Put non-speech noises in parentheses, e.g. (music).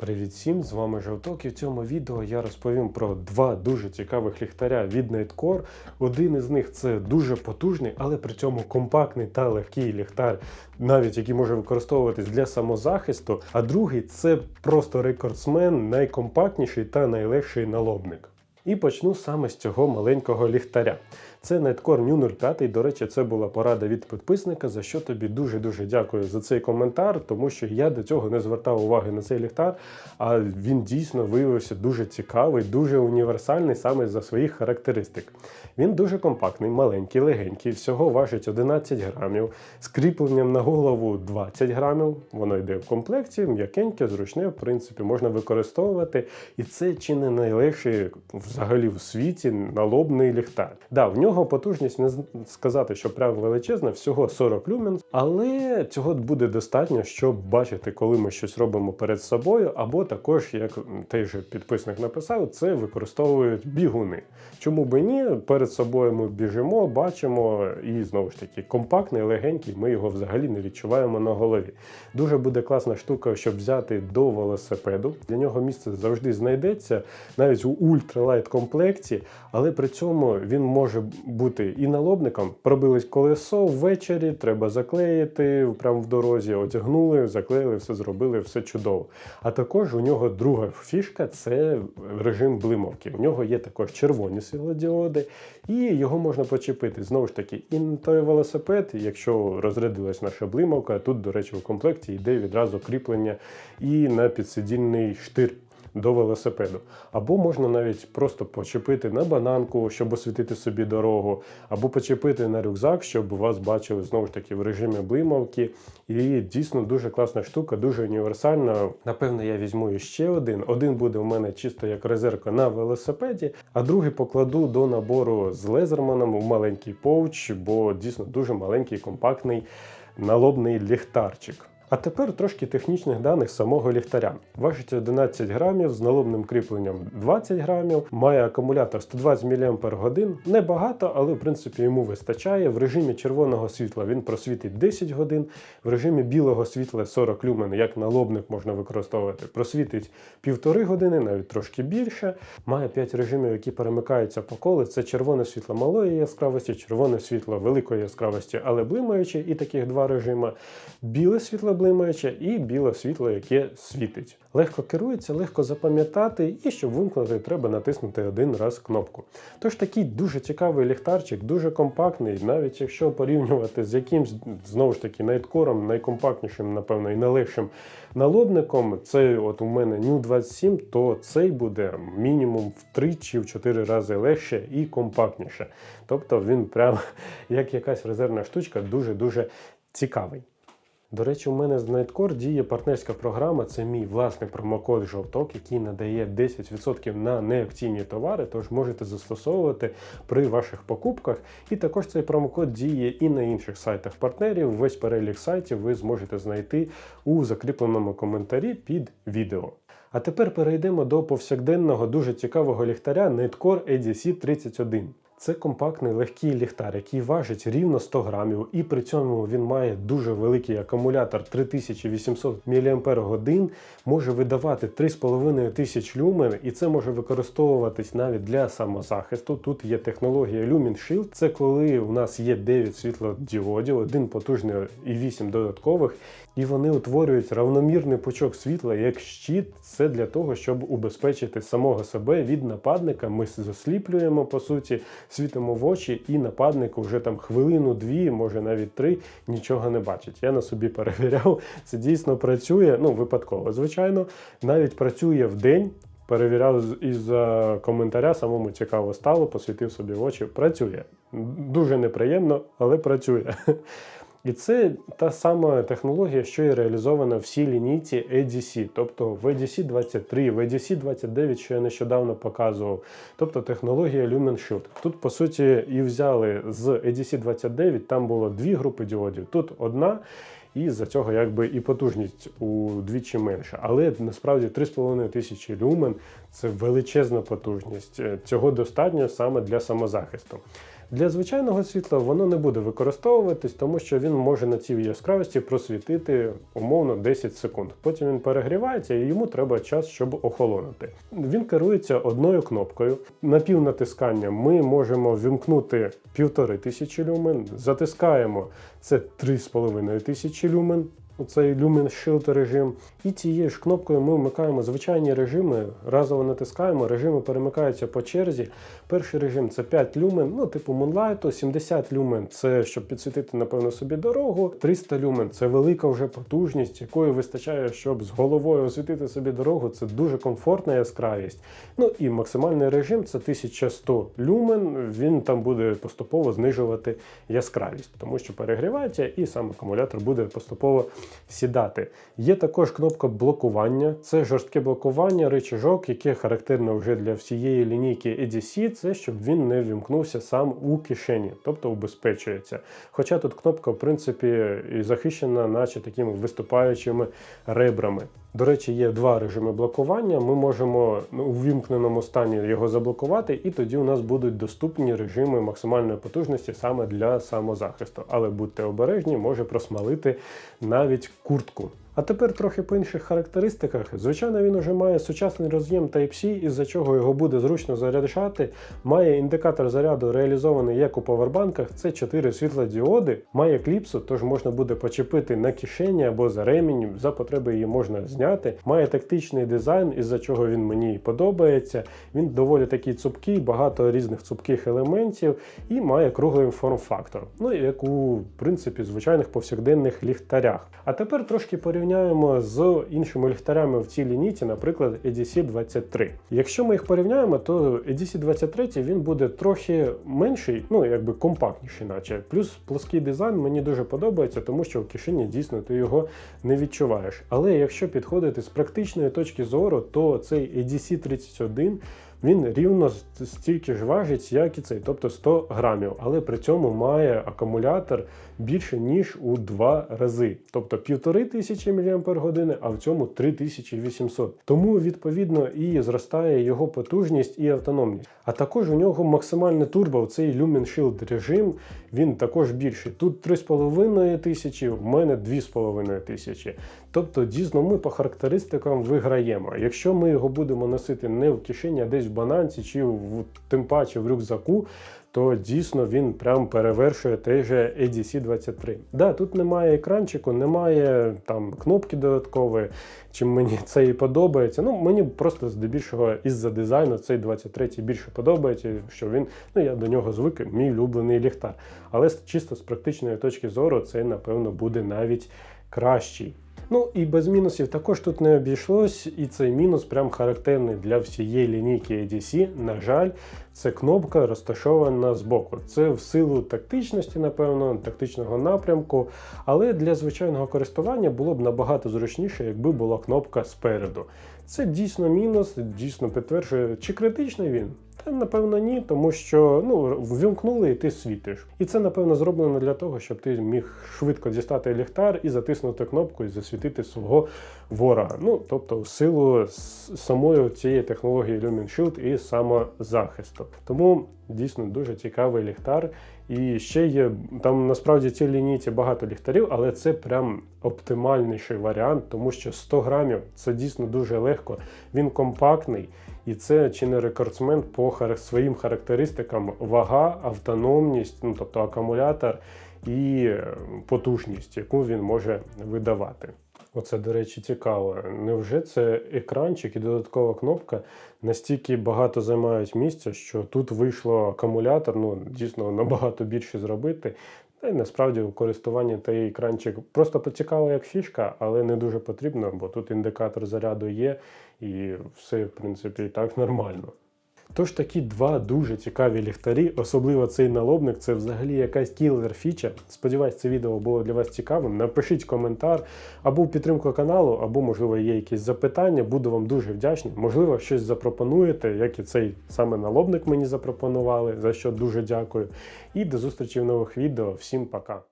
Привіт всім, з вами Жовток і в цьому відео я розповім про два дуже цікавих ліхтаря від Nightcore. Один із них це дуже потужний, але при цьому компактний та легкий ліхтар, навіть який може використовуватись для самозахисту. А другий це просто рекордсмен, найкомпактніший та найлегший налобник. І почну саме з цього маленького ліхтаря. Це Nightcore New 05. До речі, це була порада від підписника, за що тобі дуже-дуже дякую за цей коментар, тому що я до цього не звертав уваги на цей ліхтар, а він дійсно виявився дуже цікавий, дуже універсальний саме за своїх характеристик. Він дуже компактний, маленький, легенький, всього важить 11 грамів, з кріпленням на голову 20 грамів. Воно йде в комплекті, м'якеньке, зручне, в принципі, можна використовувати. І це чи не найлегший взагалі в світі налобний ліхтар. Да, в нього потужність не сказати, що прям величезна, всього 40 люмен, але цього буде достатньо, щоб бачити, коли ми щось робимо перед собою, або також, як той же підписник написав, це використовують бігуни. Чому би ні? Перед собою ми біжимо, бачимо, і знову ж таки компактний, легенький, ми його взагалі не відчуваємо на голові. Дуже буде класна штука, щоб взяти до велосипеду. Для нього місце завжди знайдеться, навіть у ультралайт комплекті, але при цьому він може бути і налобником. Пробилось колесо ввечері, треба заклеїти прямо в дорозі, одягнули, заклеїли, все зробили, все чудово. А також у нього друга фішка це режим блимовки. У нього є також червоні світлодіоди, і його можна почепити. Знову ж таки, і на той велосипед, якщо розрядилась наша блимовка, тут, до речі, у комплекті йде відразу кріплення і на підсидільний штир. До велосипеду. Або можна навіть просто почепити на бананку, щоб освітити собі дорогу, або почепити на рюкзак, щоб вас бачили знову ж таки в режимі блимавки. І дійсно дуже класна штука, дуже універсальна. Напевно, я візьму ще один. Один буде у мене чисто як резервка на велосипеді, а другий покладу до набору з лезерманом у маленький повч, бо дійсно дуже маленький, компактний налобний ліхтарчик. А тепер трошки технічних даних самого ліхтаря. Важить 11 грамів з налобним кріпленням 20 грамів, має акумулятор 120 мАч. Небагато, але в принципі йому вистачає. В режимі червоного світла він просвітить 10 годин, в режимі білого світла 40 люмен, як налобник можна використовувати, просвітить півтори години, навіть трошки більше. Має 5 режимів, які перемикаються по колу. Це червоне світло малої яскравості, червоне світло великої яскравості, але блимаюче, і таких два режими. Біле світло блимаюче і біле світло, яке світить. Легко керується, легко запам'ятати, і щоб вимкнути, треба натиснути один раз кнопку. Тож такий дуже цікавий ліхтарчик, дуже компактний, навіть якщо порівнювати з якимсь знову ж таки найткором, найкомпактнішим, напевно, і найлегшим налобником, це от у мене New 27, то цей буде мінімум в 3 чи в 4 рази легше і компактніше. Тобто він прям як якась резервна штучка, дуже-дуже цікавий. До речі, у мене з Nightcore діє партнерська програма. Це мій власний промокод жовток, який надає 10% на неакційні товари, тож можете застосовувати при ваших покупках. І також цей промокод діє і на інших сайтах партнерів. Весь перелік сайтів ви зможете знайти у закріпленому коментарі під відео. А тепер перейдемо до повсякденного дуже цікавого ліхтаря Nightcore EDC 31. Це компактний легкий ліхтар, який важить рівно 100 грамів, і при цьому він має дуже великий акумулятор 3800 мАч, може видавати 3,5 тисяч люмен, і це може використовуватись навіть для самозахисту. Тут є технологія Lumen Shield. Це коли у нас є 9 світлодіодів, один потужний і 8 додаткових, і вони утворюють равномірний пучок світла як щит. Це для того, щоб убезпечити самого себе від нападника. Ми засліплюємо по суті світимо в очі, і нападник вже там хвилину-дві, може навіть три, нічого не бачить. Я на собі перевіряв, це дійсно працює. Ну, випадково, звичайно, навіть працює в день. Перевіряв із коментаря, самому цікаво стало, посвітив собі в очі. Працює. Дуже неприємно, але працює. (laughs) І це та сама технологія, що і реалізована в всій лінійці EDC, тобто в EDC 23, в EDC 29, що я нещодавно показував, тобто технологія Lumen Shield. Тут, по суті, і взяли з EDC 29, там було дві групи діодів, тут одна. І за цього якби і потужність удвічі менша. Але насправді 3,5 тисячі люмен це величезна потужність. Е, Цього достатньо саме для самозахисту. Для звичайного світла воно не буде використовуватись, тому що він може на цій яскравості просвітити умовно 10 секунд. Потім він перегрівається і йому треба час, щоб охолонути. Він керується одною кнопкою. На півнатискання ми можемо вімкнути 1500 люмен, затискаємо це 3500 люмен. Оцей Lumen Shield режим. І цією ж кнопкою ми вмикаємо звичайні режими, разово натискаємо, режими перемикаються по черзі. Перший режим це 5 люмен, ну типу Moonlight, 70 люмен це щоб підсвітити, напевно, собі дорогу. 300 люмен це велика вже потужність, якої вистачає, щоб з головою освітити собі дорогу. Це дуже комфортна яскравість. Ну і максимальний режим це 1100 люмен. Він там буде поступово знижувати яскравість, тому що перегрівається, і сам акумулятор буде поступово сідати. Є також кнопка блокування. Це жорстке блокування, речажок, яке характерно вже для всієї лінійки EDC, це щоб він не вімкнувся сам у кишені, тобто убезпечується. Хоча тут кнопка, в принципі, захищена, наче такими виступаючими ребрами. До речі, є два режими блокування. Ми можемо ну, у вімкненому стані його заблокувати, і тоді у нас будуть доступні режими максимальної потужності саме для самозахисту. Але будьте обережні, може просмалити навіть куртку. А тепер трохи по інших характеристиках. Звичайно, він уже має сучасний роз'єм Type-C, із-за чого його буде зручно заряджати. Має індикатор заряду реалізований як у павербанках. Це 4 світлодіоди, має кліпсу, тож можна буде почепити на кишені або за ремінь. За потреби її можна зняти. Має тактичний дизайн, із-за чого він мені подобається. Він доволі такий цупкий, багато різних цупких елементів і має круглий форм-фактор. Ну як у в принципі звичайних повсякденних ліхтарях. А тепер трошки порівняємо з іншими ліхтарями в цій лінійці, наприклад, EDC 23. Якщо ми їх порівняємо, то EDC 23 він буде трохи менший, ну якби компактніший, наче. Плюс плоский дизайн мені дуже подобається, тому що в кишені дійсно ти його не відчуваєш. Але якщо підходити з практичної точки зору, то цей EDC 31 він рівно стільки ж важить, як і цей, тобто 100 грамів, але при цьому має акумулятор більше, ніж у два рази. Тобто 1500 мАч, а в цьому 3800. Тому, відповідно, і зростає його потужність і автономність. А також у нього максимальне турбо, цей Lumen Shield режим, він також більший. Тут 3500, в мене 2500. Тобто, дійсно, ми по характеристикам виграємо. Якщо ми його будемо носити не в кишені, а десь в бананці чи в тим паче в рюкзаку, то дійсно він прям перевершує той же EDC 23. Да, тут немає екранчику, немає там кнопки додаткової, чим мені (laughs) це і подобається. Ну, мені просто здебільшого із-за дизайну цей 23 більше подобається, що він, ну я до нього звик, мій улюблений ліхтар. Але чисто з практичної точки зору, цей, напевно, буде навіть кращий. Ну і без мінусів також тут не обійшлось, і цей мінус прям характерний для всієї лінійки EDC. На жаль, це кнопка розташована збоку. Це в силу тактичності, напевно, тактичного напрямку. Але для звичайного користування було б набагато зручніше, якби була кнопка спереду. Це дійсно мінус, дійсно підтверджує, чи критичний він. Та напевно ні, тому що ну ввімкнули і ти світиш. І це напевно зроблено для того, щоб ти міг швидко дістати ліхтар і затиснути кнопку і засвітити свого ворога. Ну тобто, в силу самої цієї технології Lumen Shield і самозахисту. Тому дійсно дуже цікавий ліхтар. І ще є там насправді в цій лінійці багато ліхтарів, але це прям оптимальніший варіант, тому що 100 грамів це дійсно дуже легко. Він компактний. І це чи не рекордсмен по своїм характеристикам вага, автономність, ну тобто акумулятор і потужність, яку він може видавати. Оце, до речі, цікаво. Невже це екранчик і додаткова кнопка настільки багато займають місця, що тут вийшло акумулятор, ну дійсно набагато більше зробити. Та й насправді у користуванні той екранчик просто поцікаво як фішка, але не дуже потрібно, бо тут індикатор заряду є, і все, в принципі, і так нормально. Тож такі два дуже цікаві ліхтарі, особливо цей налобник, це взагалі якась кілер фіча. Сподіваюсь, це відео було для вас цікавим. Напишіть коментар або в підтримку каналу, або, можливо, є якісь запитання. Буду вам дуже вдячний. Можливо, щось запропонуєте, як і цей саме налобник мені запропонували, за що дуже дякую. І до зустрічі в нових відео. Всім пока!